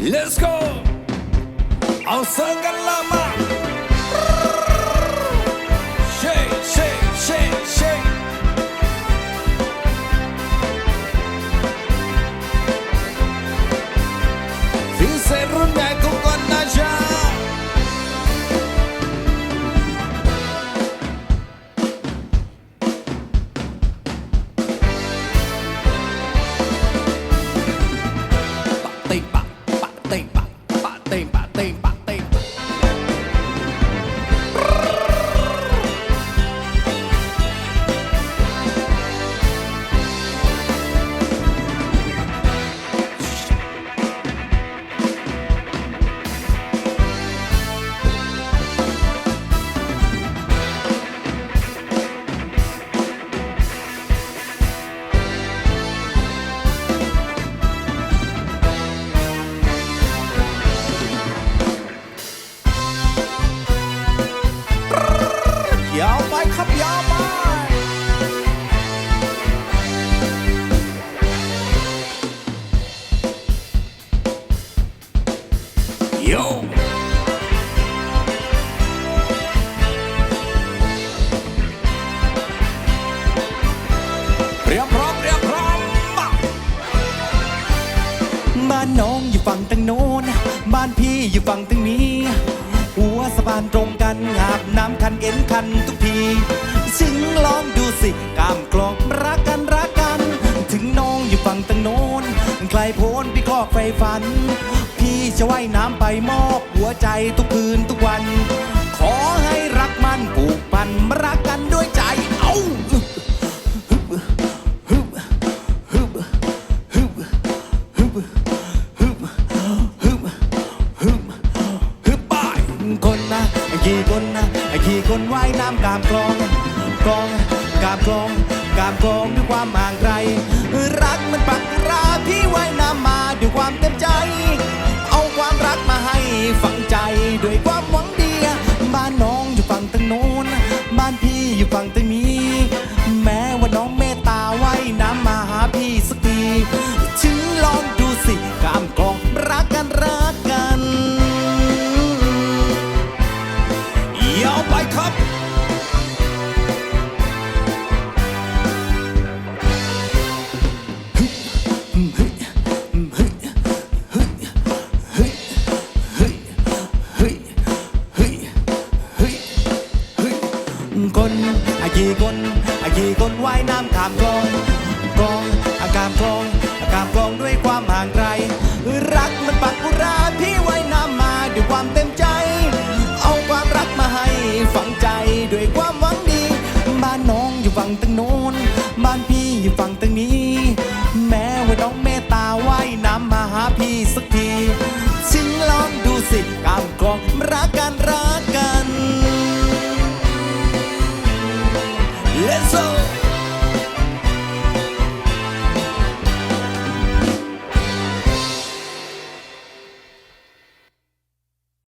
let's go. เသိမ့်ပါပသိမ့်ပါ ยาวไปครับยาวไปโยเตรียมพร้อมเตรียมพร้อมมาบ้านน้องอยู่ฝั่งตั้งโน้น บ้านพี่อยู่ฝั่งตั้งนี้ หัวสะพานตรงกันหาบน้ำคันเอ็นคันทุกทีชิงลองดูสิกามกลองรักกันรักกัน ถึงน้องอยู่ฝั่งตังโน้นไกลโพ้นพี่คอกไฟฝัน พี่จะว่ายน้ำไปมอบหัวใจทุกคืนทุกวัน ขอให้รักมันผูกพันรักกัน กี่คนนะกี่คนว่ายน้ำกามกลองกลองกามกลองกามกลองด้วยความห่างไกลรัก กี่คนกี่คนว่ายน้ำข้ามคลองคลองอาการคลองอาการคลองด้วยความห่างไกล